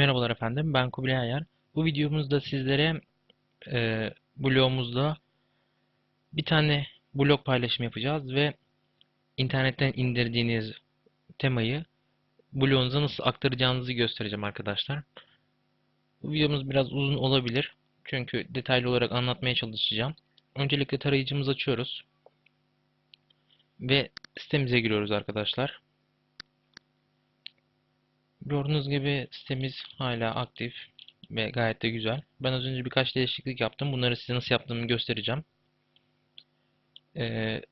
Merhabalar efendim, ben Kubilay Ayar. Bu videomuzda sizlere e, blogumuzda bir tane blog paylaşımı yapacağız ve internetten indirdiğiniz temayı blogunuza nasıl aktaracağınızı göstereceğim arkadaşlar. Bu videomuz biraz uzun olabilir çünkü detaylı olarak anlatmaya çalışacağım. Öncelikle tarayıcımızı açıyoruz ve sitemize giriyoruz arkadaşlar. Gördüğünüz gibi sitemiz hala aktif ve gayet de güzel. Ben az önce birkaç değişiklik yaptım. Bunları size nasıl yaptığımı göstereceğim. Ee,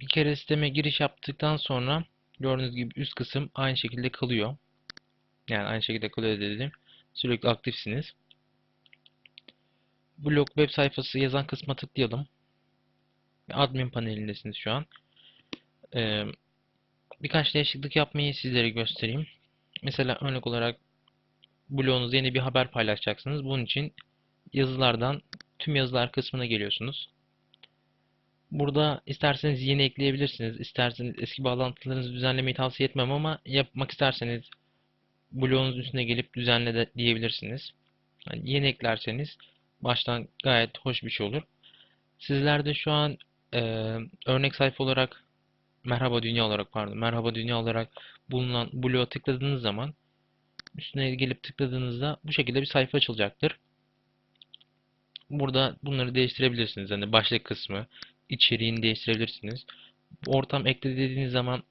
bir kere siteme giriş yaptıktan sonra gördüğünüz gibi üst kısım aynı şekilde kalıyor. Yani aynı şekilde kalıyor dedim. Sürekli aktifsiniz. Blog web sayfası yazan kısma tıklayalım. Admin panelindesiniz şu an. Ee, birkaç değişiklik yapmayı sizlere göstereyim. Mesela örnek olarak blogunuzda yeni bir haber paylaşacaksınız. Bunun için yazılardan tüm yazılar kısmına geliyorsunuz. Burada isterseniz yeni ekleyebilirsiniz. İsterseniz eski bağlantılarınızı düzenlemeyi tavsiye etmem ama yapmak isterseniz blogunuz üstüne gelip düzenle de diyebilirsiniz. Yani yeni eklerseniz baştan gayet hoş bir şey olur. Sizler de şu an e, örnek sayfa olarak Merhaba Dünya olarak pardon Merhaba Dünya olarak bulunan bloğa tıkladığınız zaman üstüne gelip tıkladığınızda bu şekilde bir sayfa açılacaktır. Burada bunları değiştirebilirsiniz. Yani başlık kısmı, içeriğini değiştirebilirsiniz. Ortam ekle dediğiniz zaman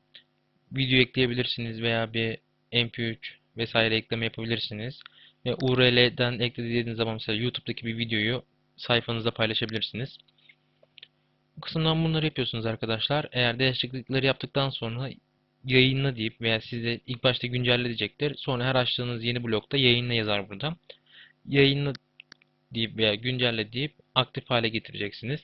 video ekleyebilirsiniz veya bir MP3 vesaire ekleme yapabilirsiniz. Ve URL'den ekle dediğiniz zaman mesela YouTube'daki bir videoyu sayfanızda paylaşabilirsiniz. Bu kısımdan bunları yapıyorsunuz arkadaşlar. Eğer değişiklikleri yaptıktan sonra yayınla deyip veya size ilk başta güncelle diyecektir. Sonra her açtığınız yeni blokta yayınla yazar burada. Yayınla deyip veya güncelle deyip aktif hale getireceksiniz.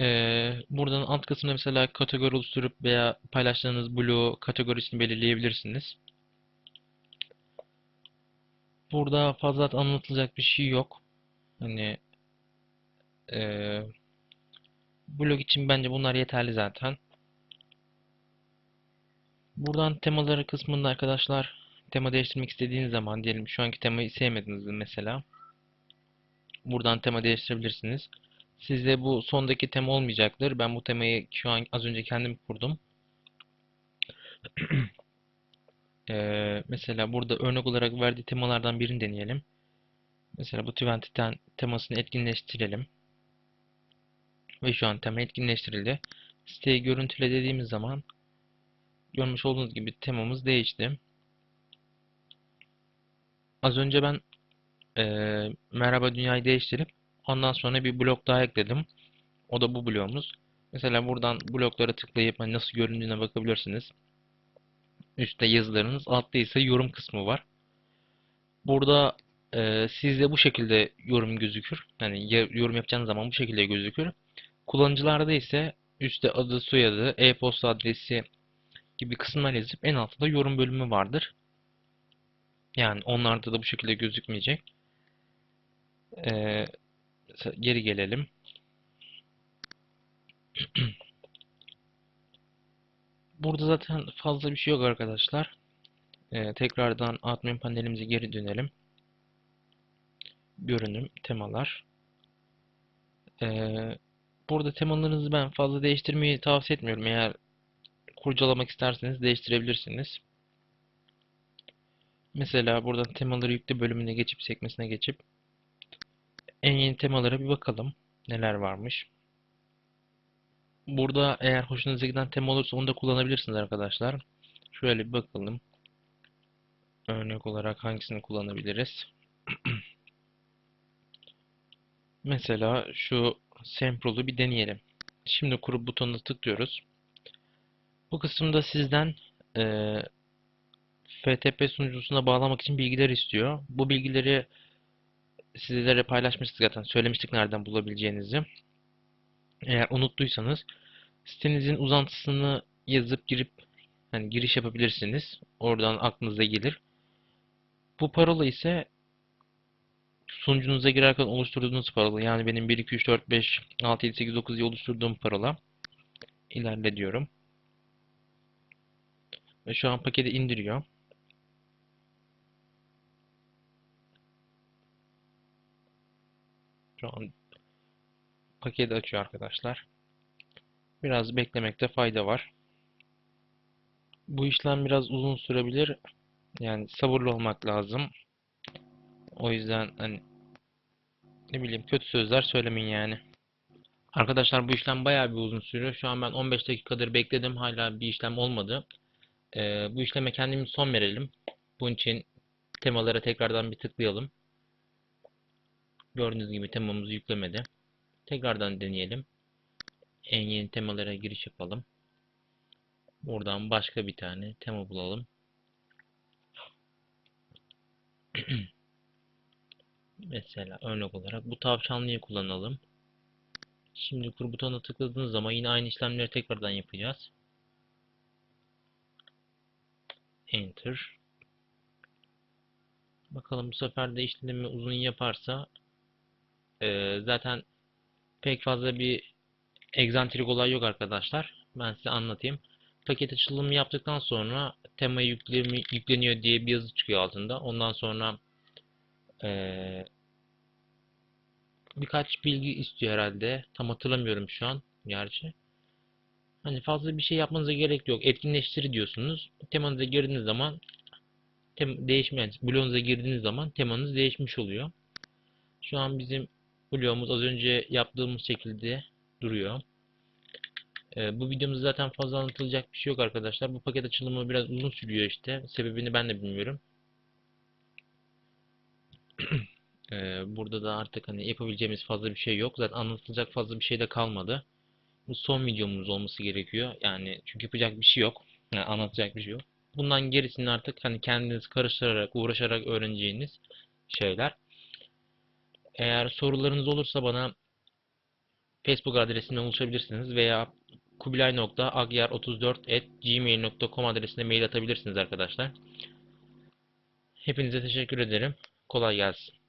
Ee, buradan alt kısımda mesela kategori oluşturup veya paylaştığınız bloğu kategorisini belirleyebilirsiniz. Burada fazla anlatılacak bir şey yok. Hani ee, blog için bence bunlar yeterli zaten. Buradan temaları kısmında arkadaşlar tema değiştirmek istediğiniz zaman diyelim şu anki temayı sevmediniz mesela. Buradan tema değiştirebilirsiniz. Sizde bu sondaki tema olmayacaktır. Ben bu temayı şu an az önce kendim kurdum. ee, mesela burada örnek olarak verdiği temalardan birini deneyelim. Mesela bu Twenty'den temasını etkinleştirelim. Ve şu an tema etkinleştirildi. Siteyi görüntüle dediğimiz zaman görmüş olduğunuz gibi temamız değişti. Az önce ben e, Merhaba Dünya'yı değiştirip ondan sonra bir blok daha ekledim. O da bu bloğumuz. Mesela buradan bloklara tıklayıp hani nasıl göründüğüne bakabilirsiniz. Üstte yazılarınız, altta ise yorum kısmı var. Burada e, sizde bu şekilde yorum gözükür. Yani yorum yapacağınız zaman bu şekilde gözükür. Kullanıcılarda ise üstte adı, soyadı, e-posta adresi gibi kısımlar yazıp en altta da yorum bölümü vardır. Yani onlarda da bu şekilde gözükmeyecek. Ee, geri gelelim. Burada zaten fazla bir şey yok arkadaşlar. Ee, tekrardan admin panelimize geri dönelim. Görünüm, temalar. Ee, burada temalarınızı ben fazla değiştirmeyi tavsiye etmiyorum. Eğer kurcalamak isterseniz değiştirebilirsiniz. Mesela buradan temaları yükle bölümüne geçip sekmesine geçip en yeni temalara bir bakalım. Neler varmış. Burada eğer hoşunuza giden tema olursa onu da kullanabilirsiniz arkadaşlar. Şöyle bir bakalım. Örnek olarak hangisini kullanabiliriz? Mesela şu Semprol'u bir deneyelim. Şimdi kurup butonuna tıklıyoruz. Bu kısımda sizden e, FTP sunucusuna bağlamak için bilgiler istiyor. Bu bilgileri sizlere paylaşmıştık zaten. Söylemiştik nereden bulabileceğinizi. Eğer unuttuysanız sitenizin uzantısını yazıp girip hani giriş yapabilirsiniz. Oradan aklınıza gelir. Bu parola ise sonucunuza girerken oluşturduğunuz parola yani benim 1, 2, 3, 4, 5, 6, 7, 8, 9 diye oluşturduğum parola ilerle diyorum. Ve şu an paketi indiriyor. Şu an paketi açıyor arkadaşlar. Biraz beklemekte fayda var. Bu işlem biraz uzun sürebilir. Yani sabırlı olmak lazım. O yüzden hani ne bileyim kötü sözler söylemeyin yani. Arkadaşlar bu işlem bayağı bir uzun sürüyor. Şu an ben 15 dakikadır bekledim. Hala bir işlem olmadı. Ee, bu işleme kendimiz son verelim. Bunun için temalara tekrardan bir tıklayalım. Gördüğünüz gibi temamız yüklemedi. Tekrardan deneyelim. En yeni temalara giriş yapalım. Buradan başka bir tane tema bulalım. Mesela örnek olarak bu tavşanlıyı kullanalım. Şimdi kur butonuna tıkladığınız zaman yine aynı işlemleri tekrardan yapacağız. Enter. Bakalım bu sefer de işlemi uzun yaparsa e, zaten pek fazla bir egzantrik olay yok arkadaşlar. Ben size anlatayım. Paket açılımı yaptıktan sonra tema yükleniyor diye bir yazı çıkıyor altında. Ondan sonra birkaç bilgi istiyor herhalde. Tam hatırlamıyorum şu an gerçi. Hani fazla bir şey yapmanıza gerek yok. Etkinleştir diyorsunuz. Temanıza girdiğiniz zaman tem değişmeyen bloğunuza girdiğiniz zaman temanız değişmiş oluyor. Şu an bizim bloğumuz az önce yaptığımız şekilde duruyor. Ee, bu videomuzda zaten fazla anlatılacak bir şey yok arkadaşlar. Bu paket açılımı biraz uzun sürüyor işte. Sebebini ben de bilmiyorum. Ee, burada da artık hani yapabileceğimiz fazla bir şey yok. Zaten anlatılacak fazla bir şey de kalmadı. Bu son videomuz olması gerekiyor. Yani çünkü yapacak bir şey yok. Yani anlatacak bir şey yok. Bundan gerisini artık hani kendiniz karıştırarak, uğraşarak öğreneceğiniz şeyler. Eğer sorularınız olursa bana Facebook adresinden ulaşabilirsiniz veya kubilay.agyar34@gmail.com adresine mail atabilirsiniz arkadaşlar. Hepinize teşekkür ederim. Kolay gelsin.